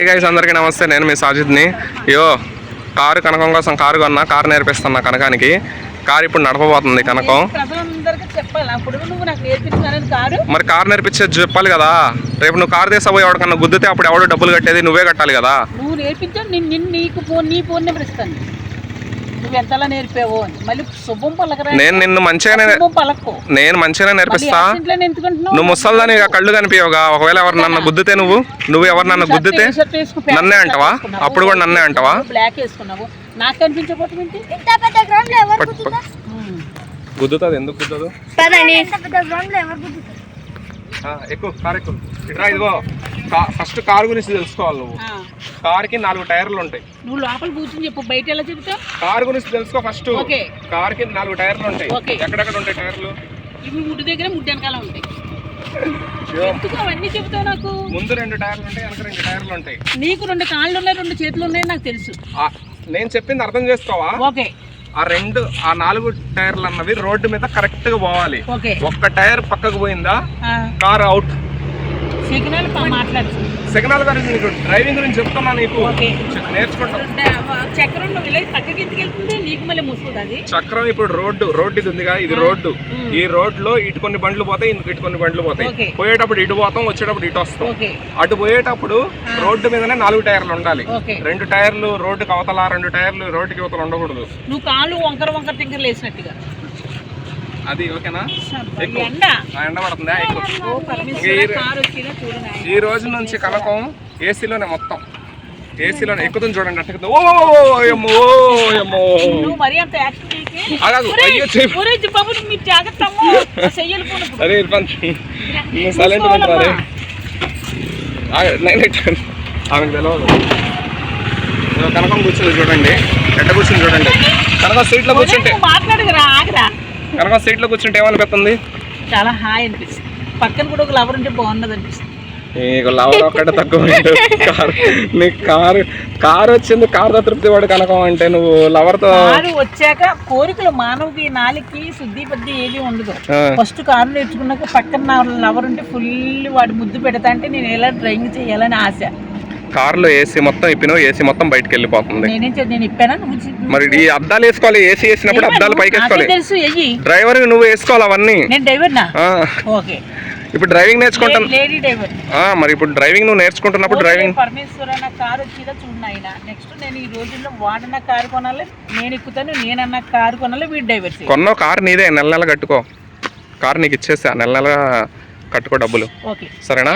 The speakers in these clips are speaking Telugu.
గైస్ అందరికీ నమస్తే. నేను మీ సాజిద్ని యో కారు కనకం కోసం కారు కొన్నా కారు నేర్పిస్తున్నా కనకానికి. కారు ఇప్పుడు నడపబోతుంది కనకం. మరి కారు నేర్పించేది చెప్పాలి కదా. రేపు నువ్వు కారు తీసపోయి ఎవరికన్నా గుద్దితే అప్పుడు ఎవడు డబ్బులు కట్టేది నువ్వే కట్టాలి కదా. నువ్వు నేర్పించావు నీకు ఫోన్ నీ ఫోన్ నెంబర్ ఇస్తాను నువ్వు ఎంతలా నేర్పావు అని. మళ్ళీ శుభం పలకరా. నేను నిన్ను మంచిగానే శుభం పలకో. నేను మంచిగానే నేర్పిస్తా. ఇంట్లో ఎందుకంటున్నావు? నువ్వు ముసల్దాని ఇక కళ్ళు కనిపించవుగా. ఒకవేళ ఎవరు నన్ను గుద్దితే నువ్వు? నువ్వు ఎవరు నన్ను గుద్దితే? నన్నే అంటావా. అప్పుడు కూడా నన్నే అంటావా? బ్లాక్ వేసుకున్నావు. నాకు కనిపించకపోతే ఏంటి? ఇంత పెద్ద గ్రౌండ్లో ఎవరు పట్టు, గుద్దుతారు? ఉమ్. గుద్దుతుంది ఎందుకు గుద్దదు? పెద్ద గ్రౌండ్లో ఎవరు ఎక్కువ కారు ఎక్కువ. ఇదిగో ఫస్ట్ కారు గురించి తెలుసుకోవాలి నువ్వు. ఆ. కార్కి నాలుగు టైర్లు ఉంటాయి. నువ్వు లోపల కూర్చొని చెప్పు బయట ఎలా చెబుతావు? కారు గురించి తెలుసుకో ఫస్ట్. ఓకే. కార్కి నాలుగు టైర్లు ఉంటాయి. ఎక్కడెక్కడ ఉంటాయి టైర్లు? ఇవి ముడ్డు దగ్గర ముడ్డు వెనకాల ఉంటాయి. అవన్నీ చెబుతావు నాకు? ముందు రెండు టైర్లు ఉంటాయి వెనక రెండు టైర్లు ఉంటాయి. నీకు రెండు కాళ్ళు ఉన్నాయి రెండు చేతులు ఉన్నాయి నాకు తెలుసు. నేను చెప్పింది అర్థం చేసుకోవా? ఓకే. ఆ రెండు ఆ నాలుగు టైర్లు అన్నవి రోడ్డు మీద కరెక్ట్గా పోవాలి ఒక్క టైర్ పక్కకు పోయిందా? Car out. సిగ్నల్ పా- మాట్లాడు సిగ్నల్ గురించి నీకు డ్రైవింగ్ గురించి చెప్తున్నా నీకు. ఓకే. నేర్చుకుంటావు చక్రం నీకు మళ్ళీ అది? చక్రం ఇప్పుడు రోడ్డు రోడ్డు ఇది ఉందిగా ఇది రోడ్డు. ఈ రోడ్లో ఇటు కొన్ని బండ్లు పోతాయి ఇంక ఇటు కొన్ని బండ్లు పోతాయి. పోయేటప్పుడు ఇటు పోతాం వచ్చేటప్పుడు ఇటు వస్తాం. అటు పోయేటప్పుడు రోడ్డు మీదనే నాలుగు టైర్లు ఉండాలి. రెండు టైర్లు రోడ్డుకి అవతల రెండు టైర్లు రోడ్డుకి అవతల ఉండకూడదు. నువ్వు కాళ్ళు వంకర వంకర టింకర్ వేసినట్టుగా అది ఓకేనా? ఎండ. పడుతుందా. ఈ రోజు నుంచి కనకం ఏసీలోనే మొత్తం. ఏసీలోనే ఎక్కుతుంది చూడండి అట్ట. ఓ ఏమో ఏమో. అలాగూ అయ్యో. అరే ఇర్ఫాన్. సైలెంట్ ఆమెకు తెలియదు కనకం కూర్చుంది చూడండి. ఎట్ట కూర్చుంది చూడండి. కనకం సీట్లో కూర్చుంటే. నువ్వు మాట్లాడదురా ఆగరా. కనకం సీట్లో కూర్చుంటే ఏమనిపిస్తుంది? చాలా హాయ్ అనిపిస్తుంది. పక్కన కూడా ఒక లవర్ ఉంటే బాగున్నది అనిపిస్తుంది. నీకు లవర్ ఒక్కటే తక్కువ కారు నీకు కారు కారు వచ్చింది కారుతో తృప్తి పడు కనకం అంటే నువ్వు లవర్తో కారు వచ్చాక కోరికలు మానవుకి నాలుగుకి శుద్ధి పద్ది ఏది ఉండదు. ఫస్ట్ కారు నేర్చుకున్నాక పక్కన లవర్ ఉంటే ఫుల్ వాడి ముద్దు పెడతా అంటే నేను ఎలా డ్రైవింగ్ చేయాలని ఆశ. కారులో ఏసీ మొత్తం ఇప్పినావు ఏసీ మొత్తం బయటకు వెళ్ళిపోతుంది మరి ఈ అద్దాలు వేసుకోవాలి ఏసీ వేసినప్పుడు అద్దాలు పైకి వేసుకోవాలి డ్రైవర్ నువ్వు వేసుకోవాలి అవన్నీ. ఇప్పుడు డ్రైవింగ్ నేర్చుకుంటాను మరి ఇప్పుడు డ్రైవింగ్ నువ్వు నేర్చుకుంటున్నప్పుడు డ్రైవింగ్ పరమేశ్వర అన్న కారు వచ్చిందా చూడనాయన నెక్స్ట్ నేను ఈ రోజుల్లో వాడన్న కారు కొనాలి నేను ఎక్కుతాను నేనన్న కారు కొనాలి వీడు డ్రైవర్ చేయాలి. కొన్న కారు నీదే నెల నెల కట్టుకో. కారు నీకు ఇచ్చేసా నెల నెల కట్టుకో డబ్బులు. ఓకే. సరేనా.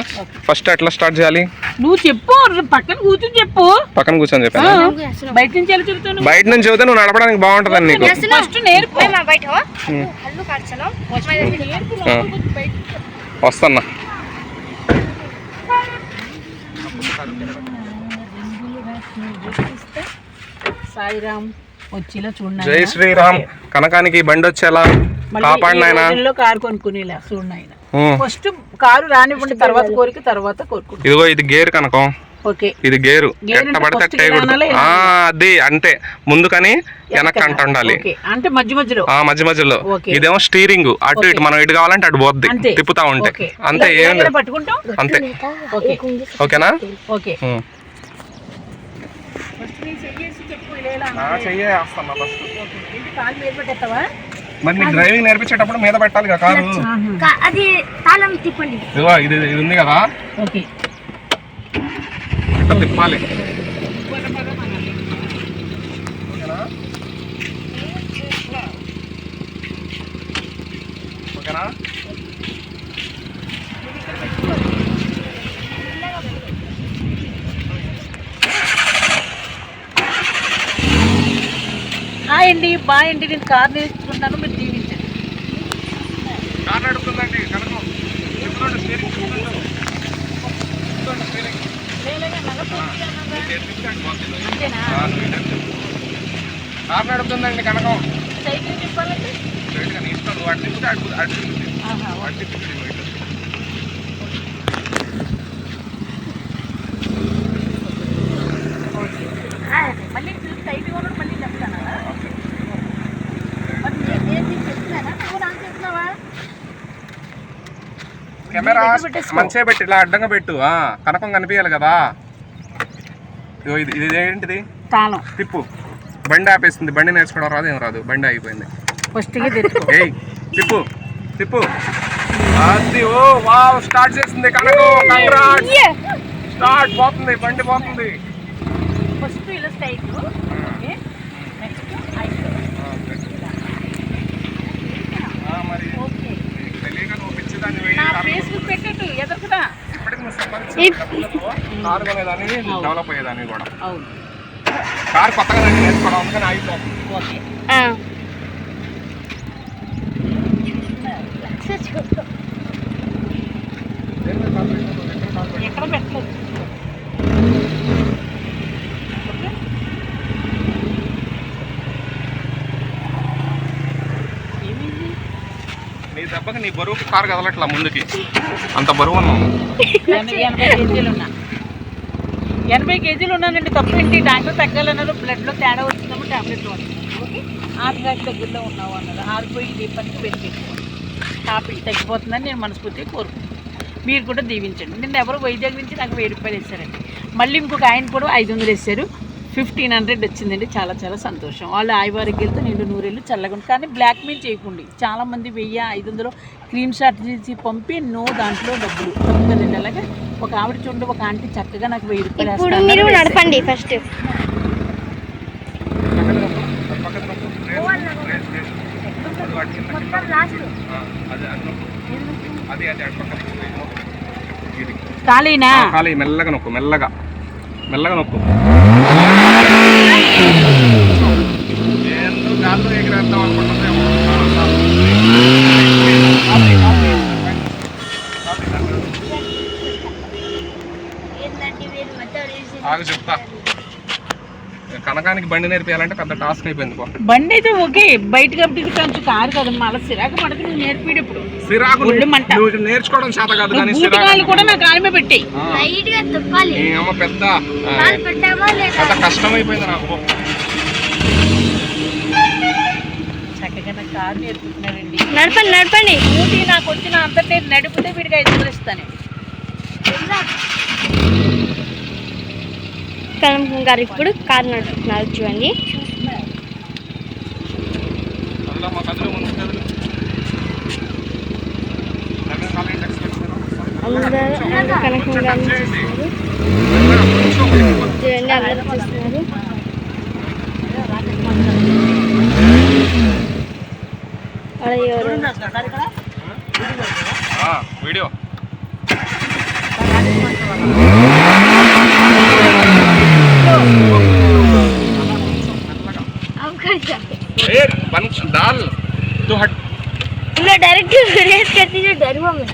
ఫస్ట్ ఎట్లా స్టార్ట్ చేయాలి? నువ్వు చెప్పు పక్కన కూర్చొని చెప్పు. పక్కన కూర్చొని ఆ, చెప్పాను బయట నుంచి ఎలా చెబుతాను బయట నుంచి చెబితే నువ్వు నడపడానికి బాగుంటుందని నీకు. ఫస్ట్ నేర్పు. చెప్పు. వస్తున్నా. సాయిరామ్ వచ్చిలా చూడండి జై శ్రీరామ్. కనకానికి బండి వచ్చేలా? కారు కొనుక్కునేలా? ఫస్ట్ కారు రానివ్వండి తర్వాత కోరిక తర్వాత కోరుకుంటాం ఇదిగో ఇది గేర్ కనకం. ఓకే. ఇది గేరు. ఎట్ట అంటే పడితే అది అంతే. ముందుకని వెనక్కి అంట ఉండాలి. ఓకే. అంటే మధ్య మధ్యలో. ఆ మధ్య మధ్యలో. ఇదేమో స్టీరింగ్. అటు ఇటు మనం ఇటు కావాలంటే అటు పోద్ది. తిప్పుతా ఉంటే. అంతే ఏం అంతే. ఓకే. ఓకేనా? ఓకే. ఉం. ఫస్ట్ నీ చెయ్యేసి చెప్పు ఇలా ఇలా ఆ, చెయ్యే వేస్తాను first. ఓకే. ఏంటి కాలు మీద పెట్టేస్తావా? మరి నీకు డ్రైవింగ్ నేర్పించేటప్పుడు మీద పెట్టాలి కదా కారు అది తాళం తిప్పండి. ఇదిగో ఇది ఇది ఉంది కదా? ఓకే. ఇట్లా తిప్పాలి. ఓకేనా? హాయ్ అండి బాయ్ అండి నేను కార్ నేర్చుకుంటాను మీరు దీవించండి. కారు నడుపుతుందండి కనకం. తిప్పుతుండు, steering తిప్పుతుండు. తిప్పుతుండు, steering. ఇటు తిప్పితే అటు పోతుంది. అంతేనా ఆ, నువ్వు ఇటు తిప్పు. కారు నడుపుతుందండి కనకం సైకిల్ తిప్పాలంటే స్ట్రైట్గా నీ ఇష్టం నువ్వు అటు తిప్పితే అటు అటు తిప్పుతుంది ఆహా, అటు తిప్పితే ఇదిగో ఇటు. ఓకే. మళ్ళీ టైట్గా ఉన్నప్పుడు మళ్ళీ చెప్తానా మరి నేను- నేను నీకు చెప్తున్నానా నువ్వు నాకు చెప్తున్నావా కెమెరా దగ్గర పెట్టేసుకో. మంచిగా పెట్టి ఇలా అడ్డంగా పెట్టు. ఆ, కనకం కనిపించాలి కదా. ఇది ఇది ఏంటిది? తిప్పు బండి ఆపేస్తుంది. బండి నేర్చుకోవడం రాదు ఏం రాదు. బండి ఆగిపోయింది. ఏయ్ తిప్పు తిప్పు అది ఓ వావ్ స్టార్ట్ చేసింది కనకు. స్టార్ట్ పోతుంది బండి పోతుంది. ఫస్ట్ ఇలా నెక్స్ట్ మరి తెలియక నా ఫేస్బుక్ పెట్టట్టు ఎదురుకుదా కారు కొనేదాన్ని డెవలప్ అయ్యేదాన్ని కూడా. అవును. కారు కొత్తగా నేర్చుకోవడం అందుకని ఆగిపోతుంది ఓకే ఎక్కడ పెట్టలేదు ఓకే ఏమైంది నీ దెబ్బకి నీ బరువుకి కారు కదలట్లా ముందుకి? అంత బరువు ఎనభై ఎనభై కేజీలు ఉన్నా. ఎనభై కేజీలు ఉన్నానండి తప్పేంటి? దాంట్లో తగ్గాలన్నారు బ్లడ్లో తేడా వచ్చిందేమో టాబ్లెట్లు వాడుతున్నాను ఓకే? ఆరుగాకి దగ్గరలో ఉన్నావు అన్నారు ఆరిపోయి దీపానికి పెట్టి టాపిక్ తగ్గిపోతుందని నేను మనస్ఫూర్తిగా కోరుకుంటున్నాను. మీరు కూడా దీవించండి. నిన్న ఎవరు వైజాగ్ నుంచి నాకు వెయ్యి రూపాయలు ఇచ్చారండి. మళ్ళీ ఇంకొక ఆయన కూడా ఐదు వందలు వేశారు ఫిఫ్టీన్ హండ్రెడ్ వచ్చిందండి. చాలా చాలా సంతోషం. వాళ్ళు ఆయువారికెళ్తే నిండు నూరేళ్ళు చల్లగా ఉంటుంది కానీ బ్లాక్ మెయిల్ చేయకండి. చాలామంది వెయ్యి ఐదు వందలు స్క్రీన్ షాట్ తీసి పంపి నో దాంట్లో డబ్బులు. కదండి అలాగే ఒక ఆవిడ చూడండి ఒక ఆంటీ చక్కగా నాకు వెయ్యి రూపాయలు. నడపండి ఫస్ట్ అది అది అటు పక్కన. ఇది ఖాళీనా ఖాళీ మెల్లగా నొక్కు మెల్లగా. మెల్లగా నొక్కు. గాల్లో ఎగిరేద్దాం అనుకుంటుందేమో ఆగు చెప్తా. కనకానికి బండి నేర్పియాలంటే పెద్ద టాస్క్ అయిపోయింది బండి అయితే ఓకే బయట కాబట్టి కొంచెం కారు కదమ్మా అలా సిరాకు పడక నువ్వు నేర్పిడు ఇప్పుడు. సిరాకు ఒళ్ళు మంట. నువ్వు నేర్చుకోవడం చేత కాదు కానీ సిరాకు. కూడా నా కాలు మీద పెట్టి. ఆ, లైట్గా తిప్పాలి. ఈ అమ్మ పెద్ద ఆ, పెట్టామా లేదా? పెద్ద కష్టమైపోయింది నాకు చక్కగా నా కారు నేర్పుతున్నారండి నడపండి నడపండి. ఊటీ నాకు వచ్చిన అంత నేను నడిపితే వీడికి ఐదు వందలు ఇస్తాను. కనకం గారు ఇప్పుడు కారు నడుపుతున్నారు చూడండి. అందరూ కనకం గారిని చూడండి. అందరూ చూస్తున్నారు. వీడియో. डाल तो हट मैं डायरेक्ट रेस करती जो डरुआ में।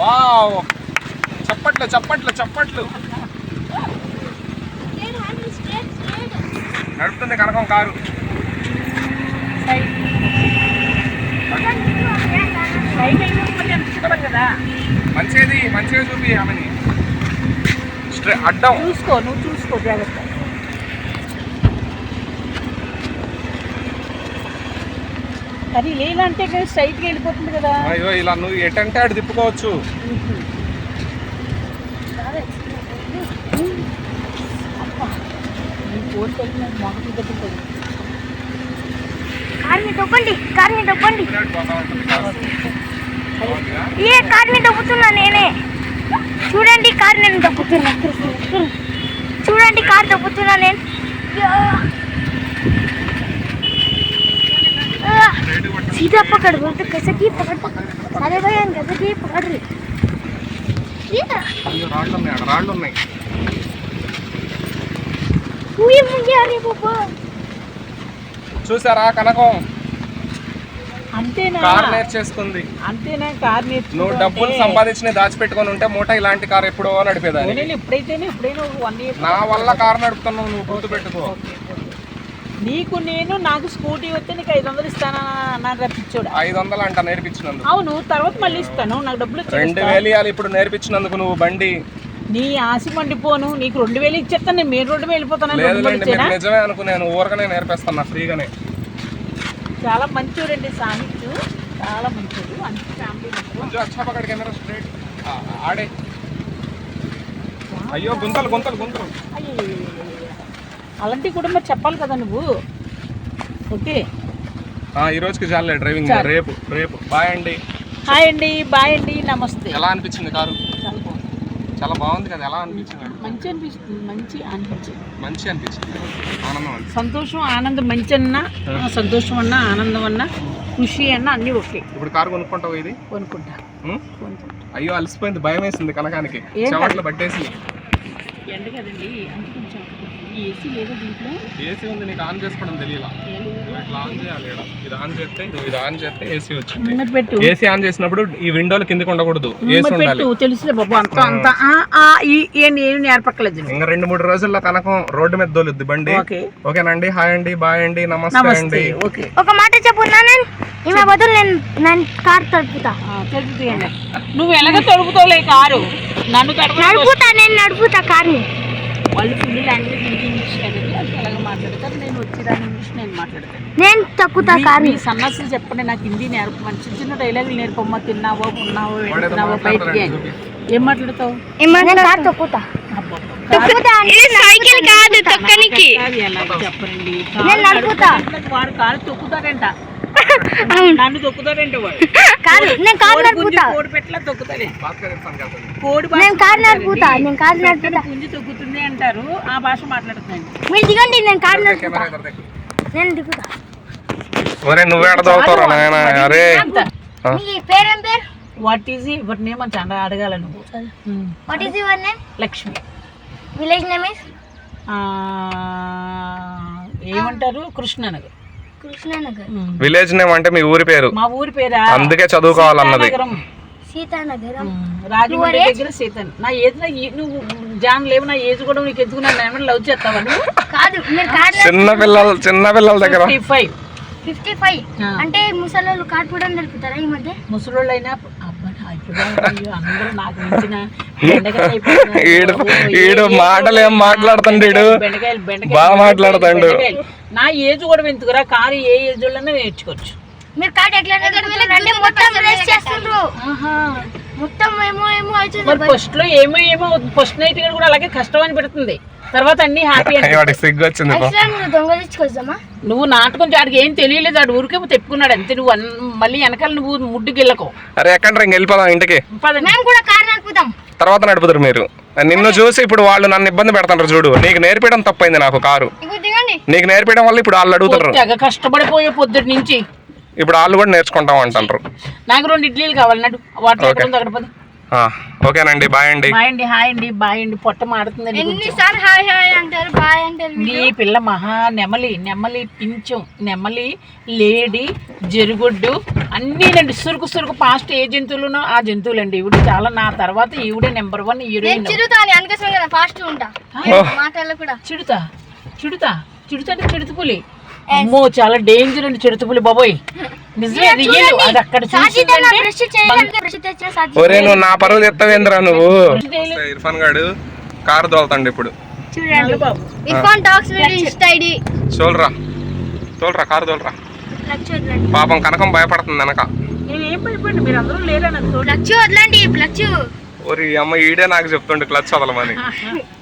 వావ్. చప్పట్లు చప్పట్లు చప్పట్లు. నడుపుతుంది కనకం కారు. కదా మంచిది మంచిగా చూపి ఆమెని. అడ్డం. చూసుకో నువ్వు చూసుకో జాగ్రత్త. అంటే కానీ స్ట్రైట్గా వెళ్ళిపోతుంది కదా. అయ్యో ఇలా నువ్వు ఎటంటే అటు తిప్పుకోవచ్చు. కార్ని దొబ్బండి కార్ని దొబ్బండి? ఏ కార్ని దొబ్బుతున్నా నేనే. చూడండి కార్ నేను దొబ్బుతున్నా చూడండి కార్ దొబ్బుతున్నా నేను యా. आ, స్ట్రైట్గా పట్టు. सीधा पकड़ बोलते कैसे की पकड़ पकड़ अरे भैया कैसे की पकड़ रही అయ్యో రాళ్ళు ఉన్నాయి ఆడ రాళ్ళు ఉన్నాయి ఉయ్ ముంగే అరే బాబా చూసారా కనకం అంతేనా కార్ నేర్చేసుకుంది అంతేనా కార్ నువ్వు డబ్బులు సంపాదించిన దాచిపెట్టుకొని ఉంటే మూట ఇలాంటి కార్ ఎప్పుడో నడిపేదాన్ని నేను ఎప్పుడైతేనే ఎప్పుడైనా ఒక వన్ ఇయర్ నా వల్ల కార్ నడుపుతున్నావు నువ్వు గుర్తు పెట్టుకో నీకు నేను నాకు స్కూటీ వస్తే నీకు ఐదు వందలు ఇస్తానా ఐదు వందలు అంట నేర్పించినందుకు. అవును తర్వాత మళ్ళీ ఇస్తాను నాకు డబ్బులు రెండు. వేలు ఇవ్వాలి ఇప్పుడు నేర్పించినందుకు నువ్వు బండి. నీ ఆశ మండిపోను నీకు రెండు వేలు ఇచ్చేస్తాను నేను మీరు రెండు వేలు వెళ్ళిపోతాను నిజమే అనుకున్నాను ఊరకనే నేర్పేస్తున్నా ఫ్రీగానే. చాలా మంచోడండి సాహిత్యం చాలా మంచోడు అంత ఫ్యామిలీ ఆడే. అయ్యో గుంతలు గుంతలు గుంతలు. అలాంటివి కూడా మరి చెప్పాలి కదా నువ్వు. ఓకే. ఆ, ఈ రోజుకి చాలే డ్రైవింగ్. రేపు రేపు. బాయ్ అండి. హాయ్ అండి బాయ్ అండి నమస్తే. ఎలా అనిపించింది కారు? చాలా బాగుంది కదా ఎలా అనిపించింది? మంచి అనిపిస్తుంది మంచి అనిపించింది. మంచి అనిపించింది. ఆనందం సంతోషం ఆనందం మంచి అన్న సంతోషం అన్న ఆనందం అన్న ఖుషి అన్న అన్నీ ఓకే. ఇప్పుడు కారు కొనుక్కుంటావు ఇది? కొనుక్కుంటా. అయ్యో అలసిపోయింది భయం వేసింది కనకానికి చెమట్లు పట్టేసి ఎండ కదండి ఏసీ లేదా దీంట్లో? ఏసీ ఉంది నీకు ఆన్ చేసుకోవడం తెలియలా. ఇట్లా ఆన్ చేయాలి. ఇది ఆన్ చేస్తే నువ్వు ఇది ఆన్ చేస్తే ఏసీ వచ్చింది. మరి పెట్టు. ఏసీ ఆన్ చేసినప్పుడు ఈ విండోలు కిందకి ఉండకూడదు. ఏసీ ఉండాలి పెట్టు తెలుసులే బాబు అంత అంత ఆ, ఆ, ఈ నేర్పక్కలేదు. ఇంకా రెండు మూడు రోజుల్లో కనకం రోడ్డు మీద దోలుద్ది బండి. ఓకే. ఓకేనండి హాయ్ అండి బాయ్ అండి నమస్తే అండి. ఓకే. ఒక మాట చెప్పున్నా నేను ఈమె బదులు నేను నేను కార్ తడుపుతా. నువ్వు ఎలాగ తొడుపుతావులే కారు? నన్ను తడుపు నడుపుతా నేను నడుపుతా కార్ని. వాళ్ళు ఫుల్ లాంగ్వేజ్ హిందీ ఇంగ్లీష్ కదండి అది ఎలాగ మాట్లాడతారు నేను తక్కుతా మీ సన్నాసులు చెప్పండి నాకు హిందీ నేర్పమని. చిన్న చిన్న డైలాగులు నేర్పమ్మా తిన్నావో ఉన్నావో వెళ్తున్నావో బయటికి ఏం మాట్లాడతావు? కార్ తొక్కుతా సైకిల్ కాదు తొక్కనికి. నడుపుతా. వాడు కారు తొక్కుతాడంట. నన్ను తొక్కుతాడంట వాడు. కాదు నేను కార్ కోడి పుంజు నడుపుతా కోడి పెట్టలా తొక్కుతాడే భాస్కర్ ఇస్తాను కదా. కోడి నేను భాష కార్ నడుపుతా నేను కార్ నడుపుతా పుంజు తొక్కుతుంది అంటారు. ఆ భాష మాట్లాడుతున్నాను. మీరు దిగండి నేను కార్ నడుపుతా కెమెరా ఎదురు దగ్గర. నేను దిగుతా. ఒరే నువ్వే అడదవుతావురా నాయన? అరే. ఆ. మీ పేరేం పేరు? వాట్ ఈజ్ నేమ్ అడగాల నువ్వు. What is your name Lakshmi. Village name is ah, ఏమంటారు? కృష్ణనగర్. కృష్ణానగర్. విలేజ్ నేమ్ అంటే మీ ఊరి పేరు మా ఊరి పేరా అందుకే చదువుకోవాలన్నది సీతానగరం. సీతానగరం. రాజమండ్రి దగ్గర సీతన్ నా ఏజ్ నా నువ్వు జాన్ లేవు నా ఏజ్ కూడా నీకు ఎందుకు నన్ను ఏమైనా లవ్ చేస్తావా నువ్వు కాదు మీరు కార్ చిన్న పిల్లలు చిన్న పిల్లల దగ్గర ఫిఫ్టీ ఫైవ్ ఫిఫ్టీ ఫైవ్ ఆ. అంటే ముసలోళ్ళు కార్ కూడా నడుపుతారా ఈ మధ్య ముసలోళ్ళైనా అబ్బా అయ్యో, అయ్యో, అందరూ నాకు మించిన బెండకాయలు అయిపోతున్నారు. ఈడు మాటలు ఏం మాట్లాడుతుండు ఈడు బెండకాయలు బెండకాయలు బాగా మాట్లాడుతాడు. బెండకాయలు. నా ఏజ్ కూడా ఎందుకురా? కారు ఏ ఏజ్ వాళ్ళనే నేర్చుకోవచ్చు. మీరు కార్ ఎట్లా మొత్తం రేస్ చేస్తుండ్రు. ఆహా. మొత్తం ఏమో ఏమో అవుతుంది మరి ఫస్ట్లో ఏమో ఏమో ఫస్ట్ నైట్ కూడా అలాగే కష్టం అని పెడుతుంది. తర్వాత అన్ని హ్యాపీ నువ్వు దొంగలించుకొద్దామా నువ్వు నాటకం ఆడికి ఏం తెలియలేదు. ఆడు ఊరికే తెప్పుకున్నాడు అంతే. నువ్వు మళ్ళీ వెనకాల నువ్వు ముడ్డు గిల్లకో అరే ఎక్కడ వెళ్ళిపోదాం ఇంటికి. మేము కూడా కార్ నడుపుతాం. తర్వాత నడుపుతారు మీరు. నిన్ను చూసి ఇప్పుడు వాళ్ళు నన్ను ఇబ్బంది పెడతారు చూడు. నీకు నేర్పించడం తప్పైంది నాకు కారు. నీకు నేర్పించడం వల్ల ఇప్పుడు వాళ్ళు అడుగుతారు తెగ కష్టపడిపోయే పొద్దుటి నుంచి. ఇప్పుడు వాళ్ళు కూడా నేర్చుకుంటాం అంటారు నాకు రెండు ఇడ్లీలు కావాలి నడు. వాటర్ ఎక్కడ ఉంది అక్కడ పద. ఆ, ఓకేనండి బాయ్ అండి బాయ్ అండి హాయ్ అండి బాయ్ అండి పొట్ట మాడుతుందండి. ఎన్నిసార్లు హాయ్ హాయ్ అంటారు బాయ్ అంటారు నీ పిల్ల మహా నెమలి నెమలి పించం నెమలి లేడి జరుగుడ్డు అన్నీ నండి. సురుకు సురుకు పాస్ట్ ఏ జంతువులునో ఆ జంతువులండి. ఈవిడ చాలా నా తర్వాత ఈవిడే నెంబర్ వన్ హీరోయిన్ చిరుతాని అందుకోసం కదా ఫాస్ట్ ఉంటా. మాటల్లో కూడా. చిడుతా చిడుతా చిడుతా అంటే చిడుతుపులి అమ్మో చాలా డేంజర్ అండి చిడుతుపులి బాబోయ్. ఒరే నువ్వు నా పరువు ఎత్తవేంద్రా నువ్వు. ఇర్ఫాన్ గాడు. కారు తోలుతాండి ఇప్పుడు. చూడండి. బాబు. Irfan talks video Insta ID తోలరా. తోలరా కారు తోలరా. పాపం కనకం భయపడుతుంది వెనక. నేను ఏం భయపడి మీరు అందరూ లేరా నాకు తోడు. ఫ్లక్స్ వదలండి ఫ్లక్స్ ఒరి అమ్మ ఈడే నాకు చెప్తుండే క్లచ్ వదలమని.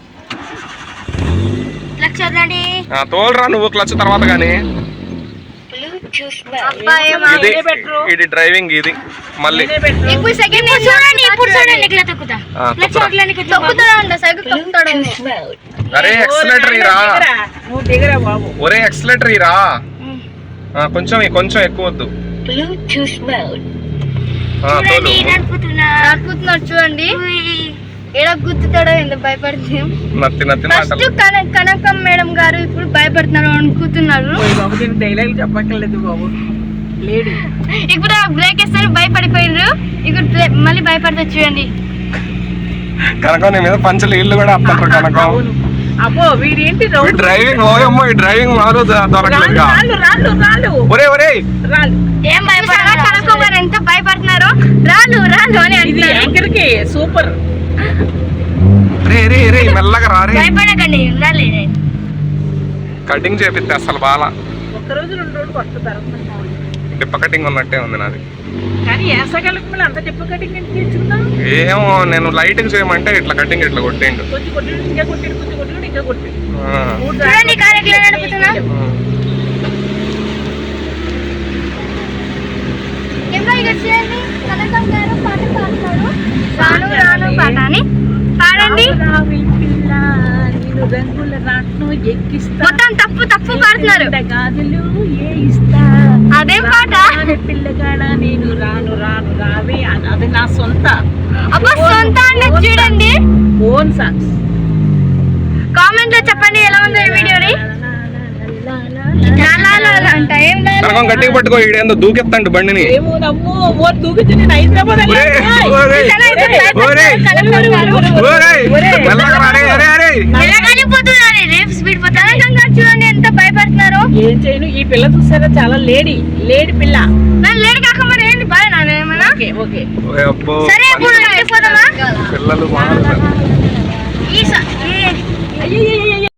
ఫ్లక్స్ వదలండి. ఆ, తోలరా నువ్వు క్లచ్ తర్వాత కానీ ఇది ఇది డ్రైవింగ్ ఇది. మళ్ళీ. ఇప్పుడు సెకండ్ చూడండి ఇప్పుడు చూడండి ఇట్లా తొక్కుతా. తొక్కుతా ఉండ సైకిల్ తొక్కుతాడు అరే ఎక్సలేటర్ రా. దిగరా. నువ్వు దిగరా బాబు. ఒరే ఎక్సలేటర్ రా. ఆ, కొంచెం కొంచెం ఎక్కువ వద్దు. ఆ, తోలు. నడుపుతున్నా నడుపుతున్నాడు చూడండి. ఏడ గుర్తుతాడో ఎంత భయపడుతుంది. నత్తి ఫస్ట్ కనకం మేడం గారు ఇప్పుడు భయపడుతున్నారు అనుకుంటున్నారు డైలాగ్ చెప్పక్కర్లేదు బాబు. లేడీ. ఇప్పుడు బ్రేక్ వేస్తారు భయపడిపోయారు ఇప్పుడు మళ్ళీ పడతారు చూడండి. కనకం నీ మీద పంచలు ఇల్లు కూడా వస్తుంటారు కనకం అబ్బో వీడేంటి డ్రైవింగ్ ఓయమ్మో ఈ డ్రైవింగ్ మారు రాళ్ళు దొరకలేదుగా రాళ్ళు రాళ్ళు రాళ్ళు. ఒరే ఒరే. రాళ్ళు. ఏం భయపడారా? కనకం గారు ఎంత భయపడుతున్నారో? రాను రాను అని సూపర్. రే రే రే మెల్లగా రా రే. భయపడకండి ఉండాలి. కటింగ్ చేపిస్తే అసలు బాగా ఒక్క రోజు రెండు రోజులు డిప్ప కటింగ్ ఉన్నట్టే ఉంది నాది. కానీ వేసగలకు అంత కటింగ్ ఏమో నేను లైటింగ్ చేయమంటే ఇట్లా కటింగ్ ఇట్లా కొట్టేయండు. కొంచెం కొట్టిడు ఇంకా కొట్టిడు కొంచెం కొట్టిడు ఇంకా కొట్టిడు. ఆ. మూడు చూడండి కారు ఎట్లా నడుపుతున్నా ఏమో ఇక చూడండి కనకం గారు పాట పాడుతారు రాను రాను పాట అని పాడండి రావి పిల్ల, నిన్ను రంగుల రాట్నం ఎక్కిస్తా. మొత్తం తప్పు తప్పు పాడుతున్నారు గాజులు ఏ ఇస్తా. అదేం పాట రాని పిల్లగాడ నేను రాను రాను రావే అది నా సొంత అబ్బా సొంత అన్నది చూడండి ఓన్ సాంగ్స్ కామెంట్లో చెప్పండి ఎలా ఉందో ఈ వీడియోని అంట? కనకం గట్టిగా పట్టుకో ఈడేందో దూకెత్తండి బండిని. ఎంత భయపడుతున్నారు. ఏం చేయను ఈ పిల్ల చూసారా చాలా లేడీ లేడీ పిల్ల. లేడు కాక మరి ఏంటి నానేమన్నా సరే ఇప్పుడు వెళ్ళిపోదామా పిల్లలు అయ్యో